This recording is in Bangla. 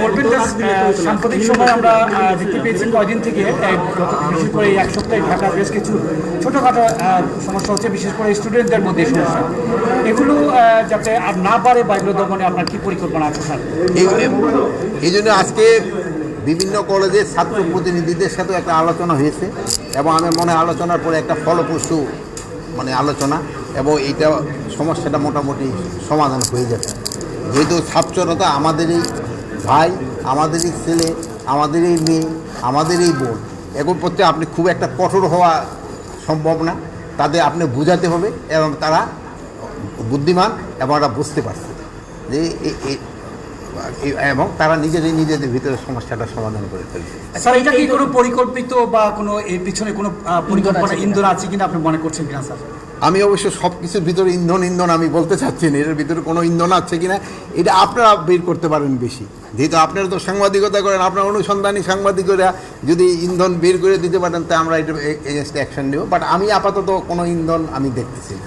বলবেন যে, সাম্প্রতিক সময় আমরা দেখতে পেয়েছি কয়দিন থেকে বিশেষ করে এই এক সপ্তাহে ঢাকার বেশ কিছু ছোটোখাটো সমস্যা হচ্ছে বিশেষ করে স্টুডেন্টদের মধ্যে সমস্যা। এগুলো যাতে আর না পারে বা এগুলো দমনে আপনার কী পরিকল্পনা আছে স্যার? এই- জন্য আজকে বিভিন্ন কলেজের ছাত্র প্রতিনিধিদের সাথেও একটা আলোচনা হয়েছে এবং আমার মনে হয় আলোচনার পরে একটা ফলপ্রসূ মানে আলোচনা এবং এইটা সমস্যাটা মোটামুটি সমাধান হয়ে যাবে যেহেতু ছাত্রতা আমাদেরই ভাই আমাদেরই ছেলে আমাদেরই মেয়ে আমাদেরই বোন এখন প্রত্যেক আপনি খুব একটা কঠোর হওয়া সম্ভব না। তাদের আপনি বোঝাতে হবে এবং তারা বুদ্ধিমান এবং ওরা বুঝতে পারছে যে এবং তারা নিজেদের নিজেদের ভিতরে সমস্যাটা সমাধান করে ফেলবে স্যার, এটা কি কোনো পরিকল্পিত বা কোনো এর পিছনে কোনো পরিকল্পনা, ইন্ধন আছে কিনা আপনি মনে করছেন কিনা, স্যার? আমি অবশ্য সব কিছুর ভিতরে ইন্ধন ইন্ধন আমি বলতে চাচ্ছি না এটার ভিতরে কোনো ইন্ধন আছে কি না এটা আপনারা বের করতে পারেন বেশি। যেহেতু আপনারা তো সাংবাদিকতা করেন, আপনার অনুসন্ধানী সাংবাদিকরা, যদি ইন্ধন বের করে দিতে পারেন, তা আমরা এটা এগেনস্ট অ্যাকশন নেব। বাট আমি আপাতত কোনো ইন্ধন আমি দেখতেছি না।